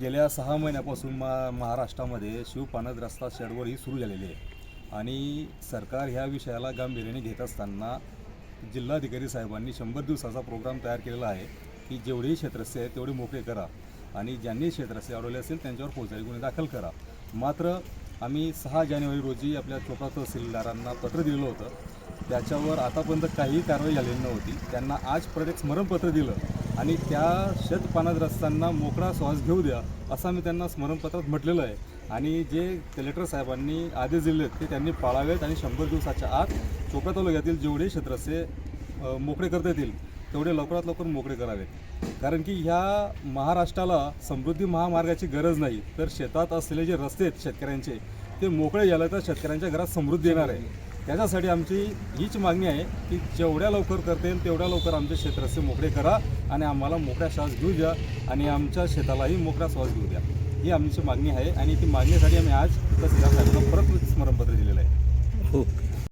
गेल्या सहा महिन्यापासून मा महाराष्ट्रामध्ये शिवपानद रस्ता शेडवर ही सुरू झालेली आहे. आणि सरकार ह्या विषयाला गांभीर्याने घेत असताना जिल्हाधिकारी साहेबांनी शंभर दिवसाचा प्रोग्राम तयार केलेला आहे की जेवढेही क्षेत्रस्य आहेत तेवढे मोकळे करा आणि ज्यांनी क्षेत्रस्य अडवले असेल त्यांच्यावर फौजदारी गुन्हे दाखल करा. मात्र आम्ही सहा जानेवारी रोजी आपल्या चोपडा तहसीलदारांना पत्र दिलेलं होतं. त्याच्यावर आतापर्यंत काहीही कारवाई झालेली नव्हती. त्यांना आज परत एक स्मरणपत्र दिलं. आणि त्या शेतपानग्रस्तांना मोकळा श्वास घेऊ द्या असं मी त्यांना स्मरणपत्रात म्हटलेलं आहे. आणि जे कलेक्टर साहेबांनी आदेश दिले आहेत ते त्यांनी पाळावेत आणि शंभर दिवसाच्या आत चोपडा तालुक्यातील जेवढे क्षेत्रस्थे मोकळे करता येतील तेवढे लवकरात लवकर मोकळे करावेत. कारण की ह्या महाराष्ट्राला समृद्धी महामार्गाची गरज नाही तर शेतात असलेले जे रस्ते आहेत शेतकऱ्यांचे ते मोकळे झाले तर शेतकऱ्यांच्या घरात समृद्धी येणार आहे. त्याच्यासाठी आमची हीच मागणी आहे की जेवढ्या लवकर करता येईल तेवढ्या लवकर आमचे क्षेत्राचे मोकळे करा आणि आम्हाला मोकळा श्वास घेऊ द्या आणि आमच्या शेतालाही मोकळा श्वास घेऊ द्या. ही आमची मागणी आहे आणि ती मागणीसाठी आम्ही आज तहसीलदार साहेबांना परत स्मरणपत्र दिलेलं आहे. ओके